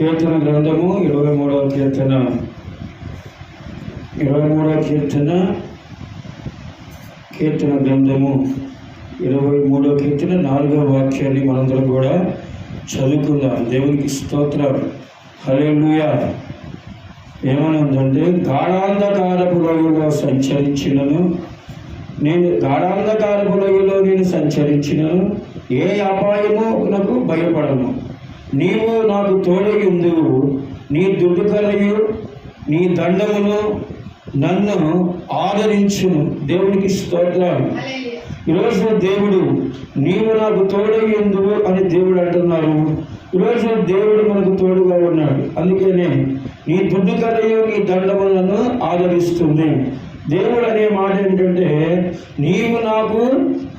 కీర్తన గ్రంథము ఇరవై మూడవ కీర్తన. ఇరవై మూడవ కీర్తన కీర్తన గ్రంథము. ఇరవై మూడవ కీర్తన నాలుగవ వాక్యాన్ని మనందరం కూడా చదువుకుందాం. దేవునికి స్తోత్రం. హల్లెలూయా. ఏమనుందంటే గాఢాంధకారపు లోయలో సంచరించినను. నేను గాఢాంధకారపు లోయలో నేను సంచరించినను. ఏ అపాయమో నాకు భయపడను. నీవు నాకు తోడై ఉందువు నీ దుడ్డుకరయు నీ దండమును నన్ను ఆదరించును దేవునికి స్తోత్రం ఈరోజు దేవుడు నీవు నాకు తోడై ఉందువు అని దేవుడు అంటున్నారు ఈరోజు దేవుడు మనకు తోడుగా ఉన్నాడు. అందుకనే నీ దుడ్డు నీ దండములను ఆదరిస్తుంది. దేవుడు అనే మాట ఏంటంటే నీవు నాకు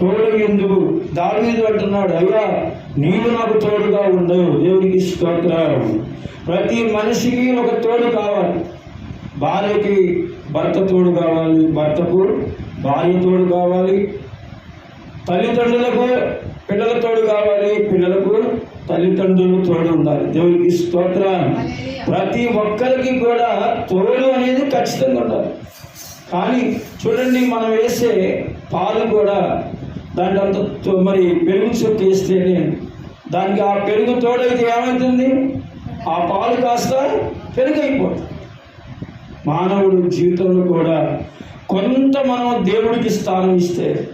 తోడు ఎందుకు దావీదు అంటున్నాడు అయ్యా నీవు నాకు తోడుగా ఉండవు దేవునికి స్తోత్రం. ప్రతి మనిషికి ఒక తోడు కావాలి. భార్యకి భర్త తోడు కావాలి. భర్తకు భార్య తోడు కావాలి. తల్లిదండ్రులకు పిల్లల తోడు కావాలి. పిల్లలకు తల్లిదండ్రులు తోడు ఉండాలి. దేవుడికి స్తోత్రం. ప్రతి ఒక్కరికి కూడా తోడు అనేది ఖచ్చితంగా ఉండాలి. కానీ చూడండి మనం వేసే పాలు కూడా దాంట్లో అంత తో- మరి పెరుగు చుట్టూ వేస్తేనే దానికి ఆ పెరుగు తోడైతే ఏమవుతుంది ఆ పాలు కాస్త పెరుగు అయిపోతుంది మానవుడు జీవితంలో కూడా కొంత మనం దేవుడికి స్థానం ఇస్తే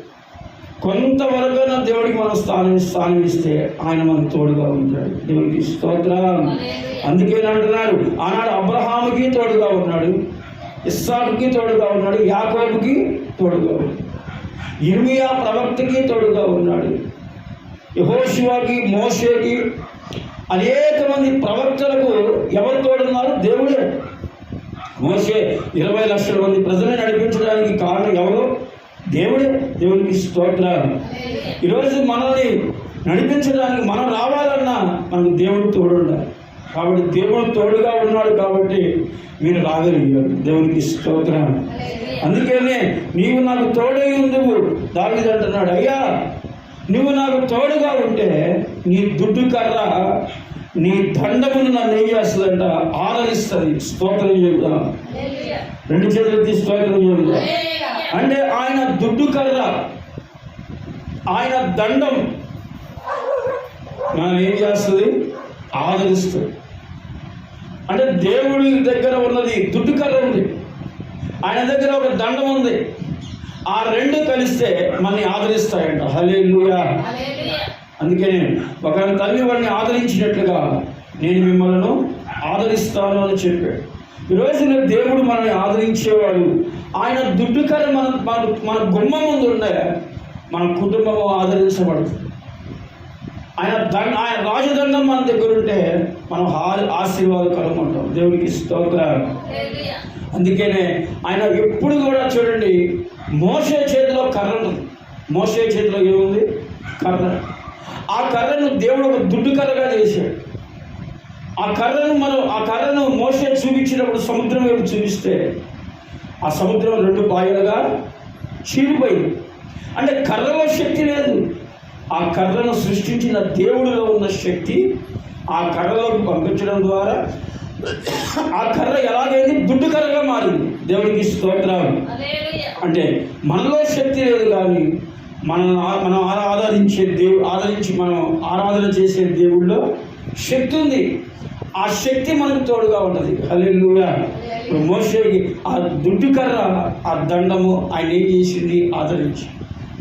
కొంతవరకైనా దేవుడికి మనం స్థానం స్థానం ఇస్తే ఆయన మనకు తోడుగా ఉంటాడు. దేవుడికి స్తోత్రం. అందుకే అంటున్నాడు ఆనాడు అబ్రహాముకి తోడుగా ఉన్నాడు ఇస్సాకుకి తోడుగా ఉన్నాడు యాకోబుకి తోడుగా ఉన్నాడు ఇర్మియా ప్రవక్తకి తోడుగా ఉన్నాడు. యహోశివాకి మోషేకి అనేక మంది ప్రవక్తలకు ఎవరు తోడున్నారు? దేవుడే. మోసే ఇరవై లక్షల మంది ప్రజలను నడిపించడానికి కారణం ఎవరు? దేవుడే. దేవునికి స్తోత్రాలు. ఈరోజు మనల్ని నడిపించడానికి మనం రావాలన్నా మనకు దేవుడు తోడుండాలి. కాబట్టి దేవుడు తోడుగా ఉన్నాడు కాబట్టి మీరు రాగలిగారు. దేవునికి స్తోత్రం అందుకనే నీవు నాకు తోడై ఉందువు దావిదంటున్నాడు అయ్యా నువ్వు నాకు తోడుగా ఉంటే నీ దుడ్డు కర్ర నీ దండమును నన్ను ఏం చేస్తుందంట ఆదరిస్తుంది. స్తోత్రం చెబుతాం. రెండు చేతులు ఎత్తి స్తోత్రం చెబుతాం. అంటే ఆయన దుడ్డు కర్ర ఆయన దండం మనం ఏం చేస్తుంది? ఆదరిస్తుంది. అంటే దేవుడి దగ్గర ఉన్నది దుడ్డు కర్ర ఉంది. ఆయన దగ్గర ఒక దండం ఉంది. ఆ రెండు కలిస్తే మనని ఆదరిస్తాయంట. హలే అందుకనే ఒక తల్లి వాడిని ఆదరించినట్లుగా నేను మిమ్మల్ని ఆదరిస్తాను అని చెప్పాడు. ఈరోజు నేను దేవుడు మనల్ని ఆదరించేవాడు. ఆయన దుడ్డుకర మన మన మన గుమ్మ ముందు ఉండే మన కుటుంబం ఆదరించబడుతుంది ఆయన దండ ఆయన రాజదండం మన దగ్గర ఉంటే మనం ఆశీర్వాదకరం ఉంటాం దేవునికి స్తోత్రం అందుకనే ఆయన ఎప్పుడు కూడా చూడండి మోసే చేతిలో కర్ర ఉంది. మోసే చేతిలో ఏముంది? కర్ర. ఆ కర్రను దేవుడు ఒక దుడ్డు కర్రగా చేశాడు. ఆ కర్రను మనం ఆ కర్రను మోసే చూపించినప్పుడు సముద్రం వైపు చూపిస్తే ఆ సముద్రం రెండు బాయలుగా చీలిపోయింది. అంటే కర్రలో శక్తి లేదు. ఆ కర్రను సృష్టించిన దేవుడిలో ఉన్న శక్తి ఆ కర్రలోకి పంపించడం ద్వారా ఆ కర్ర ఎలాగైంది? దుడ్డు కర్రగా మారింది. దేవుడికి స్తోత్రాలు. అంటే మనలో శక్తి లేదు కానీ మనం మనం ఆరాధించే దేవు ఆదరించి మనం ఆరాధన చేసే దేవుళ్ళో శక్తి ఉంది. ఆ శక్తి మనకు తోడుగా ఉన్నది హల్లెలూయా. మోసేకి ఆ దుడ్డు కర్ర ఆ దండము ఆయన ఏం చేసింది? ఆదరించి.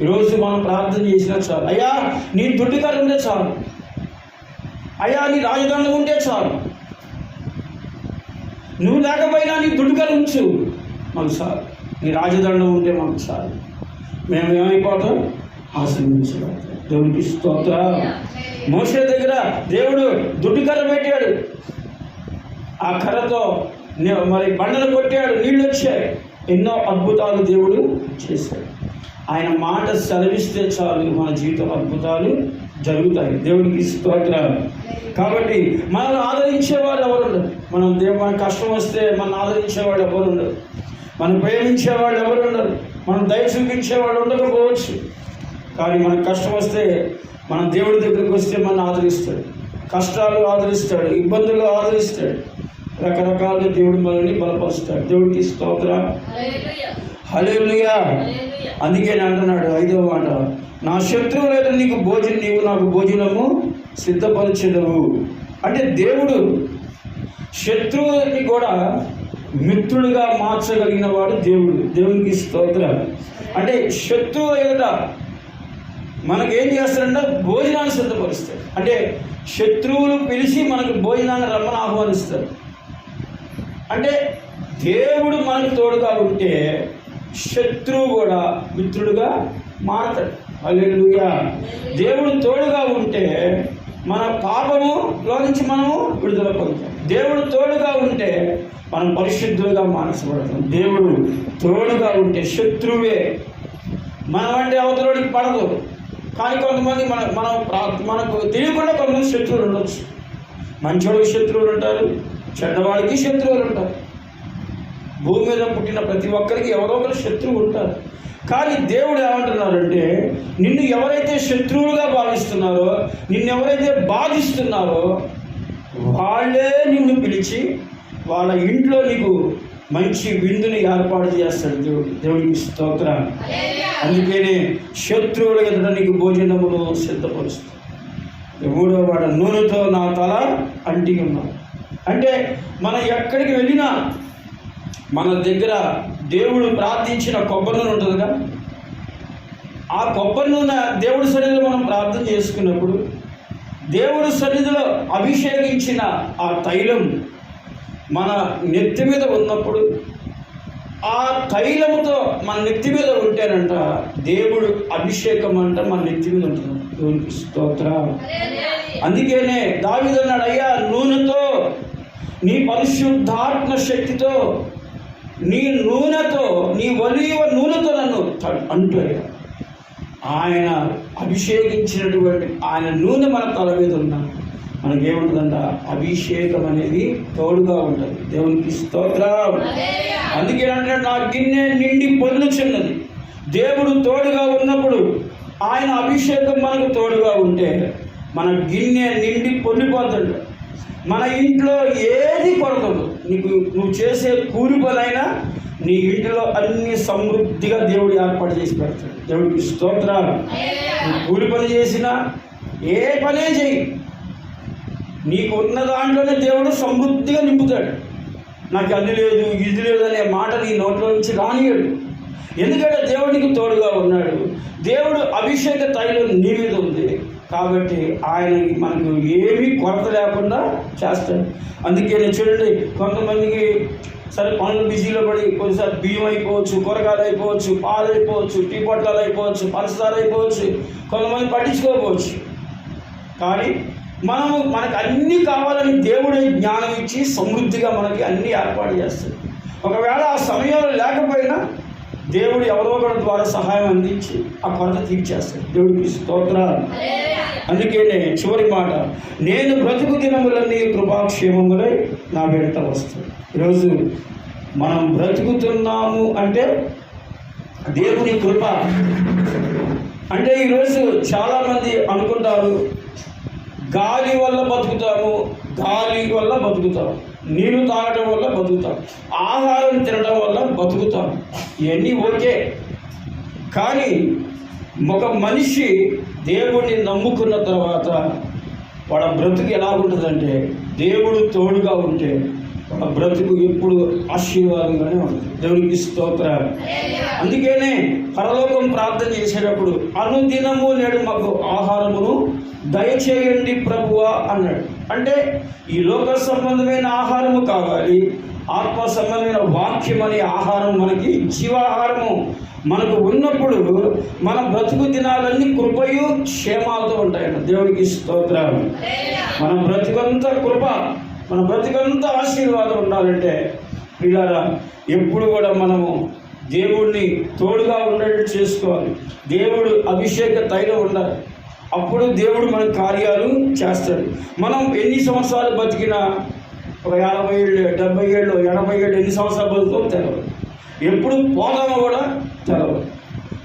ఈరోజు మనం ప్రార్థన చేసినా చాలు. అయ్యా నీ దుడ్డు కర్ర ఉంటే చాలు. అయ్యా నీ రాజదండం ఉంటే చాలు. నువ్వు లేకపోయినా నీ దుడ్డు కర్ర ఉంచు. మాకు చాలు నీ రాజదండం ఉంటే మాకు చాలు. మేము ఏమైపోతాం? ఆశ్రమించబడతాం దేవునికి స్తోత్ర. మోసే దగ్గర దేవుడు దుడ్డు కర్ర పెట్టాడు. ఆ కర్రతో నే- మరి బండలు కొట్టాడు. నీళ్ళు వచ్చాయి. ఎన్నో అద్భుతాలు దేవుడు చేశాడు. ఆయన మాట సెలవిస్తే చాలు మన జీవితం అద్భుతాలు జరుగుతాయి. దేవుడికి స్తోత్ర. కాబట్టి మనల్ని ఆదరించేవాడు ఎవరు ఉండరు. మనం దేవు మన కష్టం వస్తే మనం ఆదరించేవాడు ఎవరు ఉండరు. మనం ప్రేమించేవాళ్ళు ఎవరు ఉండరు. మనం దయ చూపించేవాడు ఉండకపోవచ్చు. కానీ మనకు కష్టం వస్తే మన దేవుడి దగ్గరికి వస్తే మనం ఆదరిస్తాడు. కష్టాలు ఆదరిస్తాడు. ఇబ్బందులు ఆదరిస్తాడు. రకరకాలుగా దేవుడు మనల్ని బలపరుస్తాడు. దేవుడికి స్తోత్ర హలేలుయా అందుకే నేను అంటున్నాడు ఐదవ మాట నా శత్రువులైన నీకు భోజనం నీవు నాకు భోజనము సిద్ధపరచదవు. అంటే దేవుడు శత్రువుని కూడా మిత్రుడిగా మార్చగలిగిన వాడు దేవుడు. దేవునికి స్తోత్రం అంటే శత్రువు ఎదుట మనకేం చేస్తాడంటే భోజనాన్ని సిద్ధపరుస్తాడు. అంటే శత్రువులు పిలిచి మనకు భోజనాన్ని రమ్మని ఆహ్వానిస్తారు. అంటే దేవుడు మనకు తోడుగా ఉంటే శత్రువు కూడా మిత్రుడుగా మారతాడు. అల్లెలుగా దేవుడు తోడుగా ఉంటే మన పాపము నుంచి మనము విడుదల పొందుతాం. దేవుడు తోడుగా ఉంటే మనం పరిశుద్ధులుగా మానసపడతాం. దేవుడు తోడుగా ఉంటే శత్రువే. మన అంటే అవతలోడికి పడదు. కానీ కొంతమంది మన మనం మనకు తెలియకుండా కొంతమంది శత్రువులు ఉండొచ్చు. మంచోడికి శత్రువులు ఉంటారు చెడ్డవాడికి శత్రువులు ఉంటారు. భూమి మీద పుట్టిన ప్రతి ఒక్కరికి ఎవరో ఒకరు శత్రువు ఉంటారు. కానీ దేవుడు ఏమంటున్నారంటే నిన్ను ఎవరైతే శత్రువులుగా భావిస్తున్నారో నిన్ను ఎవరైతే బాధిస్తున్నారో వాళ్ళే నిన్ను పిలిచి వాళ్ళ ఇంట్లో నీకు మంచి విందుని ఏర్పాటు చేస్తాడు దేవుడు దేవుడికి స్తోత్ర అందుకనే శత్రువుల ఎదుట నీకు భోజనమును సిద్ధపరుస్తాడు మూడో వాడు నూనెతో నా తల అంటి ఉన్నాం అంటే మనం ఎక్కడికి వెళ్ళినా మన దగ్గర దేవుడు ప్రార్థించిన కొబ్బరి నూనె ఉంటుందిగా ఆ కొబ్బరి నూనె దేవుడి సన్నిధిలో మనం ప్రార్థన చేసుకున్నప్పుడు దేవుడి సన్నిధిలో అభిషేకించిన ఆ తైలం మన నెత్తి మీద ఉన్నప్పుడు ఆ తైలముతో మన నెత్తి మీద ఉంటేనంట దేవుడు అభిషేకం అంట మన నెత్తి మీద ఉంటుంది దేవునికి స్తోత్రం అందుకనే దావిదన్నాడు అయ్యా నూనెతో నీ పరిశుద్ధాత్మ శక్తితో నీ నూనెతో నీ ఒలివ నూనెతో నన్ను అంటూ అయ్యా. ఆయన అభిషేకించినటువంటి ఆయన నూనె మన తల మీద ఉన్నా మనకేముంటుందంట? అభిషేకం అనేది తోడుగా ఉంటుంది. దేవునికి స్తోత్రం. అందుకే అంటే నా గిన్నె నిండి పొందుచున్నది దేవుడు తోడుగా ఉన్నప్పుడు ఆయన అభిషేకం మనకు తోడుగా ఉంటే మన గిన్నె నిండి పొందిపోతాడు మన ఇంట్లో ఏది కొరకదు. నీకు నువ్వు చేసే కూలి పనైనా నీ ఇంటిలో అన్ని సమృద్ధిగా దేవుడు ఏర్పాటు చేసి పెడతాడు. దేవుడికి స్తోత్రాలు. కూలి పని చేసినా ఏ పనే చేయి నీకు ఉన్న దాంట్లోనే దేవుడు సమృద్ధిగా నింపుతాడు. నాకు అది లేదు ఇది లేదు అనే మాట నీ నోట్లో నుంచి రానియడు ఎందుకంటే దేవుడికి తోడుగా ఉన్నాడు. దేవుడు అభిషేక తైలం నీ మీద ఉంది. కాబట్టి ఆయనకి మనకు ఏమీ కొరత లేకుండా చేస్తాడు. అందుకే నేను చూడండి కొంతమందికి సరే పనులు బిజీలో పడి కొన్నిసార్లు బియ్యం అయిపోవచ్చు కూరగాయలు అయిపోవచ్చు పాలు అయిపోవచ్చు టీ పొట్లాలు అయిపోవచ్చు పంచదార అయిపోవచ్చు కొంతమంది పట్టించుకోకపోవచ్చు. కానీ మనము మనకు అన్నీ కావాలని దేవుడే జ్ఞానం ఇచ్చి సమృద్ధిగా మనకి అన్ని ఏర్పాటు చేస్తాడు. ఒకవేళ ఆ సమయంలో లేకపోయినా దేవుడు ఎవరో ఒకరి ద్వారా సహాయం అందించి ఆ కొరత తీర్చేస్తాడు. దేవుడికి స్తోత్రాలు. అందుకేనే చివరి మాట నేను బ్రతుకు దినములన్నీ కృపాక్షేమములై నా వెంట వస్తాడు ఈరోజు మనం బ్రతుకుతున్నాము అంటే దేవుని కృప. అంటే ఈరోజు చాలామంది అనుకుంటారు గాలి వల్ల బతుకుతాము గాలి వల్ల బతుకుతాము నీరు తాగడం వల్ల బతుకుతాం ఆహారం తినడం వల్ల బతుకుతాం ఇవన్నీ ఓకే. కానీ ఒక మనిషి దేవుడిని నమ్ముకున్న తర్వాత వాడ బ్రతుకు ఎలా ఉంటుందంటే దేవుడు తోడుగా ఉంటే ఆ బ్రతుకు ఎప్పుడు ఆశీర్వాదంగానే ఉంటుంది. దేవునికి స్తోత్రాలు. అందుకనే పరలోకం ప్రార్థన చేసేటప్పుడు అనుదినము నేడు మాకు ఆహారమును దయచేయండి ప్రభువా అన్నాడు. అంటే ఈ లోక సంబంధమైన ఆహారము కావాలి ఆత్మ సంబంధమైన వాక్యం అనే ఆహారం మనకి జీవాహారము మనకు ఉన్నప్పుడు మన బ్రతుకు దినాలన్నీ కృపయు క్షేమాలతో ఉంటాయన్న దేవునికి స్తోత్రాలు. మన బ్రతుకంతా కృప మన బ్రతుకంతా ఆశీర్వాదం ఉండాలంటే పిల్లరా ఎప్పుడు కూడా మనము దేవుడిని తోడుగా ఉండేట్టు చేసుకోవాలి. దేవుడు అభిషేక తైలం ఉండాలి. అప్పుడు దేవుడు మన కార్యాలు చేస్తాడు. మనం ఎన్ని సంవత్సరాలు బతికినా ఒక యాభై ఏళ్ళు డెబ్బై ఏళ్ళు ఎనభై ఏళ్ళు ఎన్ని సంవత్సరాలు బతుకుతాం తెలవదు. ఎప్పుడు పోదామో కూడా తెలవదు.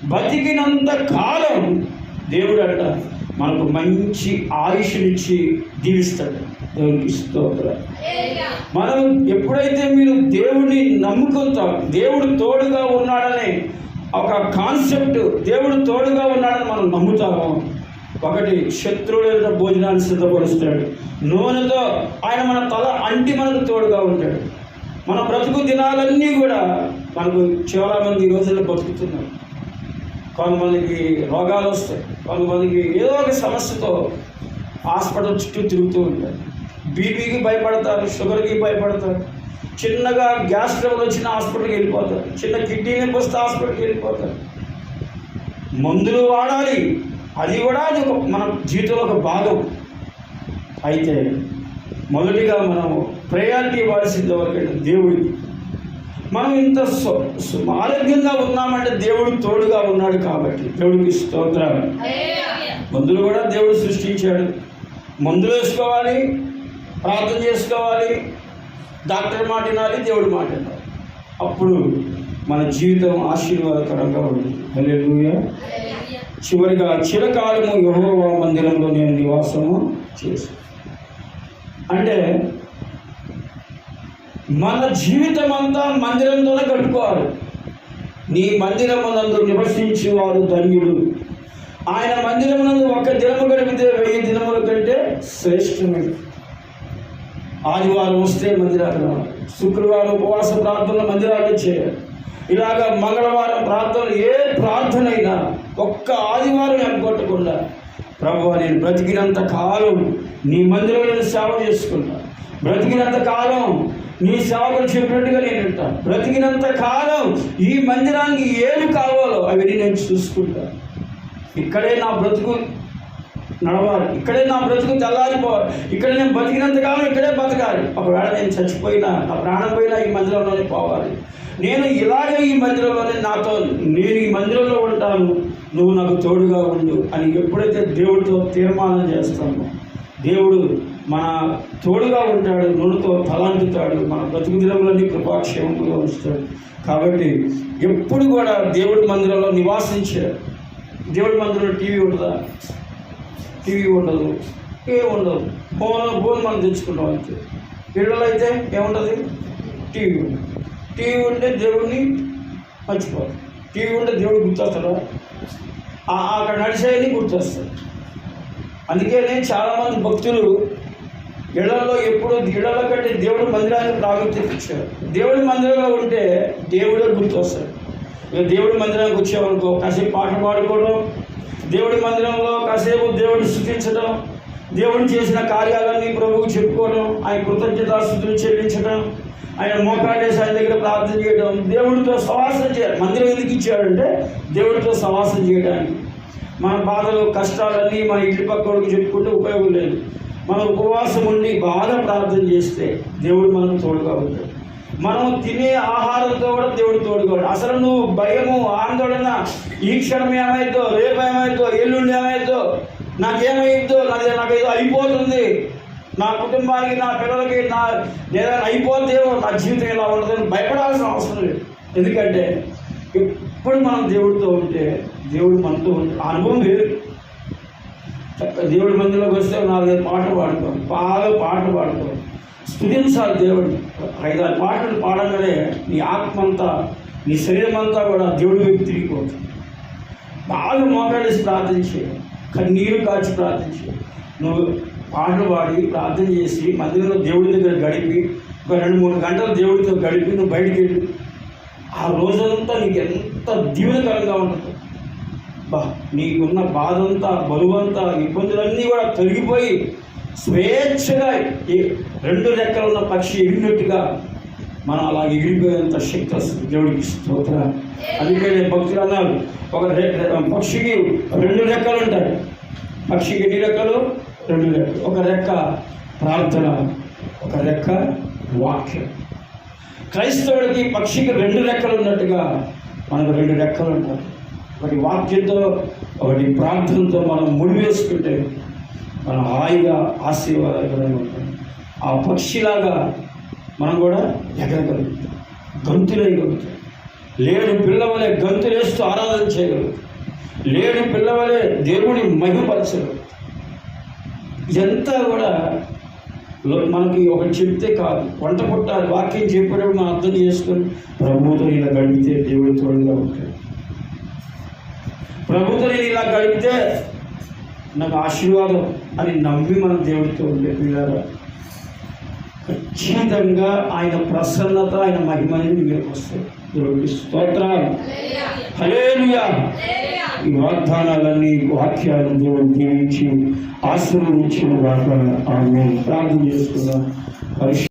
బతికినంత కాలం దేవుడు అంట మనకు మంచి ఆయుష్నిచ్చి దీవిస్తాడు దేవునికి స్తోత్రం. మనం ఎప్పుడైతే మీరు దేవుడిని నమ్ముకుంటాం దేవుడు తోడుగా ఉన్నాడనే ఒక కాన్సెప్ట్ దేవుడు తోడుగా ఉన్నాడని మనం నమ్ముతాము ఒకటి శత్రువుల భోజనాన్ని సిద్ధపరుస్తాడు. నూనెతో ఆయన మన తల అంటి మనకు తోడుగా ఉంటాడు. మన బ్రతుకు దినాలన్నీ కూడా మనకు చాలా మంది ఈ రోజుల్లో బతుకుతున్నారు. కొంతమందికి రోగాలు వస్తాయి కొంతమందికి ఏదో ఒక సమస్యతో హాస్పిటల్ చుట్టూ తిరుగుతూ ఉంటారు. బీపీకి భయపడతారు షుగర్కి భయపడతారు. చిన్నగా గ్యాస్ ట్రబుల్ వచ్చిన హాస్పిటల్కి వెళ్ళిపోతారు. చిన్న కిడ్నీ నొప్పి వస్తే హాస్పిటల్కి వెళ్ళిపోతారు. మందులు వాడాలి. అది కూడా అది ఒక మన జీవితంలో ఒక భాగం. అయితే మొదటిగా మనం ప్రయారిటీ ఇవ్వాల్సింది ఎవరికంటే దేవుడికి. మనం ఇంత ఆరోగ్యంగా ఉన్నామంటే దేవుడు తోడుగా ఉన్నాడు కాబట్టి దేవుడికి స్తోత్రాలు. మందులు కూడా దేవుడు సృష్టించాడు. మందులు వేసుకోవాలి ప్రార్థన చేసుకోవాలి. డాక్టర్ మాట వినాలి దేవుడి మాట వినాలి. అప్పుడు మన జీవితం ఆశీర్వాదకరంగా ఉంటుంది. హల్లెలూయా. చివరిగా చిరకాలము యెహోవా మందిరంలో నేను నివాసము చేసి. అంటే మన జీవితం అంతా మందిరంతోనే కట్టుకోవాలి. నీ మందిరమునందు నివసించేవారు ధన్యుడు ఆయన మందిరమునందు ఒక్క దినము గడిపితే వెయ్యి దినముల కంటే శ్రేష్టమైనది. ఆదివారం వస్తే మందిరాలు శుక్రవారం ఉపవాస ప్రార్థనలు మందిరాలు చేయాలి ఇలాగ మంగళవారం ప్రార్థనలు ఏ ప్రార్థన అయినా ఒక్క ఆదివారం ఎగ్గొట్టకుండా ప్రభు నేను బ్రతికినంత కాలం నీ మందిరంలో నేను సేవ చేసుకుంటా. బ్రతికినంత కాలం నీ సేవకులు చెప్పినట్టుగా నేను వింటాను బ్రతికినంత కాలం ఈ మందిరానికి ఏమి కావాలో అవన్నీ నేను చూసుకుంటా. ఇక్కడే నా బ్రతుకు నడవాలి. ఇక్కడే నా బ్రతుకు తెల్లారిపోవాలి ఇక్కడ నేను బతికినంత కాలం ఇక్కడే బతకాలి. ఒకవేళ నేను చచ్చిపోయినా నా ప్రాణం పోయినా ఈ మందిరంలోనే పోవాలి. నేను ఇలాగే ఈ మందిరంలోనే నాతో నేను ఈ మందిరంలో ఉంటాను. నువ్వు నాకు తోడుగా ఉండు అని ఎప్పుడైతే దేవుడితో తీర్మానం చేస్తామో దేవుడు మన తోడుగా ఉంటాడు నూనెతో తలాంటుతాడు మన బ్రతుకు దినములన్నీ కృపాక్షేమంగా ఉంచుతాడు. కాబట్టి ఎప్పుడు కూడా దేవుడి మందిరంలో నివాసించాడు దేవుడి మందిరంలో టీవీ ఉంటుందా? టీవీ ఉండదు ఏ ఉండదు. ఫోన్ ఫోన్ మనం తెచ్చుకుంటాం అంతే. పిల్లలు అయితే ఏముంటుంది? టీవీ ఉండదు టీవీ ఉంటే దేవుడిని మర్చిపోదు టీవీ ఉంటే దేవుడు గుర్తొస్తాడు? అక్కడ నడిచేది గుర్తొస్తాడు. అందుకనే చాలామంది భక్తులు ఇళ్ళలో ఎప్పుడు ఇళ్ళ కంటే దేవుడి మందిరానికి ప్రాముఖ్యత ఇచ్చారు. దేవుడి మందిరంలో ఉంటే దేవుడే గుర్తొస్తాడు. ఇక దేవుడి మందిరానికి వచ్చామనుకో కాసేపు పాట పాడుకోవడం దేవుడి మందిరంలో కాసేపు దేవుడిని స్థుతించడం దేవుడు చేసిన కార్యాలన్నీ ప్రభువుకు చెప్పుకోవడం ఆయన కృతజ్ఞతాస్థుతులు చెల్లించడం ఆయన మోకాడేసి ఆయన దగ్గర ప్రార్థన చేయడం దేవుడితో సవాసం చేయాలి. మందిరం ఎందుకు ఇచ్చాడంటే దేవుడితో సవాసం చేయడానికి మన బాధలు కష్టాలన్నీ మన ఇంటి పక్కడికి చెప్పుకుంటే ఉపయోగం లేదు. మనం ఉపవాసం ఉండి బాగా ప్రార్థన చేస్తే దేవుడు మనకు తోడుగా ఉంటాడు. మనం తినే ఆహారంతో కూడా దేవుడు తోడుకోడు అసలు నువ్వు భయము ఆందోళన ఈ క్షణం ఏమైతో రేపు ఏమైతో ఎల్లుండి ఏమైతో నాకేమైందో నాది నాకు ఏదో అయిపోతుంది. నా కుటుంబానికి నా పిల్లలకి నా ఏదైనా అయిపోతేమో నా జీవితం ఇలా ఉండదని భయపడాల్సిన అవసరం లేదు. ఎందుకంటే ఎప్పుడు మనం దేవుడితో ఉంటే దేవుడు మనతో ఉంటే అనుభవం లేదు. చక్కగా దేవుడి మందిలోకి వస్తే నాలుగైదు పాటలు పాడుకో బాగా పాటలు పాడుకో స్థుతించాలి దేవుడు. ఐదారు పాటలు పాడగానే నీ ఆత్మ అంతా నీ శరీరం అంతా కూడా దేవుడి వైపు తిరిగిపోతుంది. బాగా మోకాడేసి ప్రార్థించే కన్నీరు కాచి ప్రార్థించే నువ్వు పాటలు పాడి ప్రార్థన చేసి మందిరంలో దేవుడి దగ్గర గడిపి ఒక రెండు మూడు గంటలు దేవుడితో గడిపి నువ్వు బయటికి వెళ్ళి. ఆ రోజంతా నీకు ఎంత దీవెనకరంగా ఉంటుంది. బా నీకున్న బాధంతా బరువంతా ఇబ్బందులన్నీ కూడా తొలగిపోయి స్వేచ్ఛగా ఈ రెండు రెక్కలు ఉన్న పక్షి ఎగిరినట్టుగా మనం అలా ఎగిరిపోయేంత శక్తి వస్తుంది. దేవుడికి స్తోత్ర. అందుకనే భక్తులు అన్నారు ఒక పక్షికి రెండు రెక్కలు ఉంటాయి. పక్షికి ఎన్ని రెక్కలు? రెండు రెక్కలు. ఒక రెక్క ప్రార్థన ఒక రెక్క వాక్యం. క్రైస్తవుడికి పక్షికి రెండు రెక్కలు ఉన్నట్టుగా మనకు రెండు రెక్కలు ఉంటాయి. ఒకటి వాక్యంతో ఒకటి ప్రార్థనతో మనం ముడివేసుకుంటే మనం హాయిగా ఆశీర్వాదకరంగా ఉంటాం. ఆ పక్షిలాగా మనం కూడా ఎగరగలుగుతాం. గంతులేయగలుగుతాం. లేని పిల్లవలే గంతులేస్తూ ఆరాధన చేయగలుగుతాం. లేని పిల్లవలే దేవుని మహిమపరచగలుగుతాం. ఇదంతా కూడా మనకి ఒకటి చెప్తే కాదు. వంట పుట్టాలి వాక్యం చెప్పేటప్పుడు మనం అర్థం చేసుకొని ప్రభువుతో ఇలా గడిపితే దేవుడి తోడుగా ఉంటాడు. ప్రభుతో ఇలా గడిపితే నాకు ఆశీర్వాదం అని నమ్మి మనం దేవుడితో ఉండే పిల్లరా ఖచ్చితంగా ఆయన ప్రసన్నత ఆయన మహిమ అనేది మీకు వస్తాయి. దేవుడికి స్తోత్రాలు. హల్లెలూయా. ఈ వాగ్దానాలన్నీ వాక్యాలను దేవుడు దీవించి ఆశీర్వదించిన వాక ఆమె ప్రార్థన చేసుకున్నాం పరిశుద్ధ